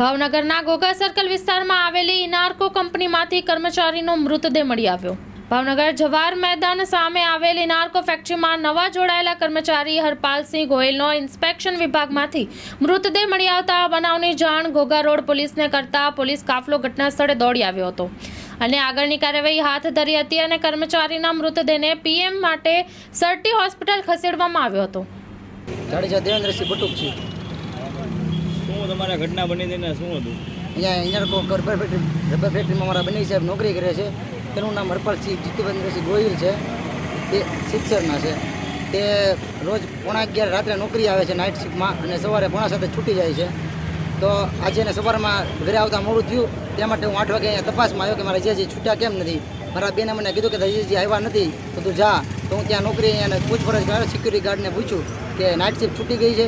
ભાવનગરના ગોગા સર્કલ વિસ્તારમાં આવેલી ઇનાર્કો કંપનીમાંથી કર્મચારીનો મૃતદેહ મળી આવ્યો. ભાવનગર જવાહર મેદાન સામે આવેલ ઇનાર્કો ફેક્ટરીમાં નવા જોડાયેલા કર્મચારી હરપાલસિંહ ગોયલનો ઇન્સ્પેક્શન વિભાગમાંથી મૃતદેહ મળી આવતા બનાવની જાણ ઘોઘા રોડ પોલીસને કરતા પોલીસ કાફલો ઘટના સ્થળે દોડી આવ્યો હતો. અને આગળની કાર્યવાહી હાથ ધરી હતી અને કર્મચારીના મૃતદેહને પીએમ માટે સરટી હોસ્પિટલ ખસેડવામાં આવ્યો હતો. દેવેન્દ્રસિંહ બટુકસિંહ શું ઘટના બની હતી શું હતું? અહીંયા અહીંયા રબર ફેક્ટરી રબર ફેક્ટરીમાં મારા બની સાહેબ નોકરી કરે છે. તેનું નામ હરપાલસિંહ જીતુભેન્દ્રસિંહ ગોહિલ છે. તે શિક્ષકના છે. તે રોજ પોણા અગિયાર રાત્રે નોકરી આવે છે નાઇટ શિફ્ટમાં અને સવારે પોણા સાથે છૂટી જાય છે. તો આજે એને સવારમાં ઘરે આવતા મોડું થયું. તે માટે હું આઠ વાગે અહીંયા તપાસમાં આવ્યો કે મારા જે છૂટ્યા કેમ નથી? મારા બેને મને કીધું કે હજી આવ્યા નથી, તો તું જા. તો હું ત્યાં નોકરી અહીંયા પૂછપરછ કર્યો સિક્યુરિટી ગાર્ડને પૂછ્યું કે નાઇટ શિફ્ટ છૂટી ગઈ છે.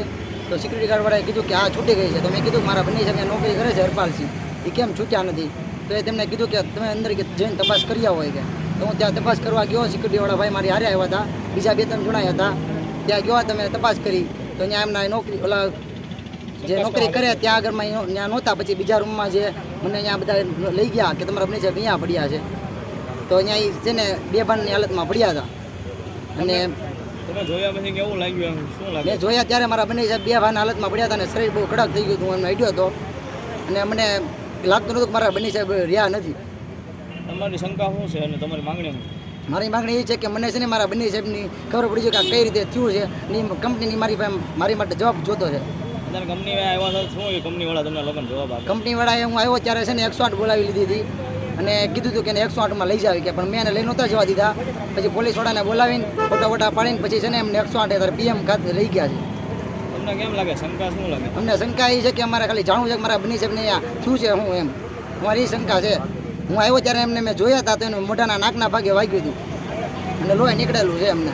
તો સિક્યુરિટી ગાર્ડવાળાએ કીધું કે આ છૂટી ગઈ છે. તો મેં કીધું, મારા બંને સાહેબ નોકરી કરે છે હરપાલસિંહ. એ કેમ છૂટ્યા નથી? તો એ તેમણે કીધું કે, તમે અંદર કે જઈને તપાસ કરી આવો કે. તો હું ત્યાં તપાસ કરવા ગયો. સિક્યુરિટીવાળા ભાઈ મારી હારે આવ્યા હતા. બીજા બે ત્રણ જણા હતા. ત્યાં ગયો, તમે તપાસ કરી. તો ત્યાં એમના નોકરી, ઓલા જે નોકરી કરે ત્યાં આગળમાં ત્યાં નહોતા. પછી બીજા રૂમમાં જે મને અહીંયા બધા લઈ ગયા કે તમારા બંને સાહેબ અહીંયા પડ્યા છે. તો અહીંયા એ છે ને, બે ભાનની હાલતમાં પડ્યા હતા. અને તમે જોયા પછી કેવું લાગ્યું એમ? શું લાગે? મેં જોયા ત્યારે મારા બંને સાહેબ બે ભાન હાલતમાં પડ્યા હતા અને શરીર બહુ કડક થઈ ગયું હતું એમને અડ્યો હતો. અને મને લાગતું નહોતું કે મારા બંને સાહેબ રહ્યા નથી. તમારી શંકા શું છે અને તમારી માંગણી શું મારી માગણી એ છે કે મને છે ને મારા બંને સાહેબની ખબર પડી છે કે આ કઈ રીતે થયું છે ને કંપનીની મારી મારી માટે જવાબ જોતો છે. કંપની કંપનીવાળાએ હું આવ્યો ત્યારે છે ને એકસો આઠ બોલાવી લીધી હતી. અને કીધું હતું કે એને એકસો આઠમાં લઈ જાવી કે પણ મેં એને લઈ નહોતા જવા દીધા. પછી પોલીસવાળાને બોલાવીને ફોટા ફોટા પાડીને પછી છે ને એમને એકસો આઠ ત્યારે પીએમ ખાતે લઈ ગયા છે. તમને કેમ લાગે? શંકા શું લાગે? અમને શંકા એ છે કે અમારે ખાલી જાણવું છે કે મારા બની સાહેબને અહીંયા શું છે હું એમ. મારી શંકા છે. હું આવ્યો ત્યારે એમને મેં જોયા હતા તો એને મોઢાના નાકના ભાગે વાગ્યું હતું અને લોહી નીકળેલું છે એમને.